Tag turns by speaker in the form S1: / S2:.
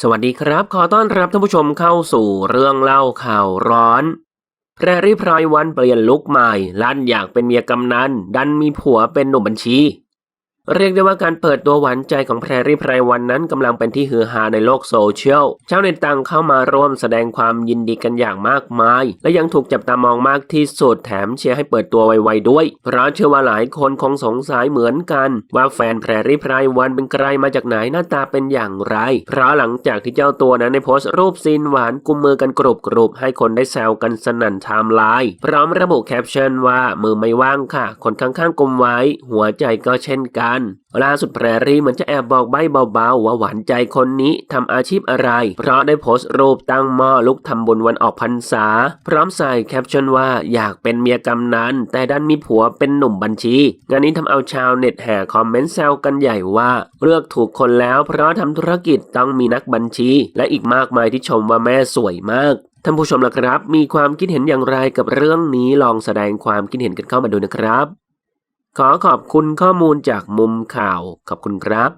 S1: สวัสดีครับ ขอต้อนรับท่านผู้ชมเข้าสู่เรื่องเล่าข่าวร้อนแพรรี่พรายวันเปลี่ยนลุกใหม่ ลั่นอยากเป็นเมียกำนัน ดันมีผัวเป็นหนุ่มบัญชี เรียกได้ว่าการเปิดตัวหวานใจของแพรรี่ไพรวันนั้นกำลังเป็นที่ฮือฮาในโลกโซเชียลชาวเน็ตต่างเข้ามาร่วมแสดงความยินดีกันอย่างมากมาย และยังถูกจับตามองมากที่สุดแถมเชียร์ให้เปิดตัวไวๆด้วย เพราะเชื่อว่าหลายคนคงสงสัยเหมือนกัน ว่าแฟนแพรรี่ไพรวันเป็นใครมาจากไหนหน้าตาเป็นอย่างไร เพราะหลังจากที่เจ้าตัวนั้นได้โพสต์รูปซีนหวานกุมมือกันกรุบกรุบๆให้คนได้แซวกันสนั่นไทม์ไลน์พร้อมระบุแคปชั่นว่ามือไม่ว่างค่ะ คนข้างๆกุมไว้ หัวใจก็เช่นกันล่าสุดแพรรี่เหมือนจะแอบบอกใบเบาๆ ว่าหวานใจคนนี้ทำอาชีพอะไร เพราะได้โพสต์รูปตั้งหม้อลุกทำบุญวันออกพรรษา พร้อมใส่แคปชั่นว่าอยากเป็นเมียกำนันแต่ดันมีผัวเป็นหนุ่มบัญชี งานนี้ทำเอาชาวเน็ตแห่คอมเมนต์แซวกันใหญ่ว่า เลือกถูกคนแล้วเพราะทำธุรกิจต้องมีนักบัญชี และอีกมากมายที่ชมว่าแม่สวยมากท่านผู้ชมล่ะครับ มีความคิดเห็นอย่างไรกับเรื่องนี้ลองแสดงความคิดเห็นกันเข้ามาดูนะครับ ขอขอบคุณข้อมูลจากมุมข่าว ขอบคุณครับ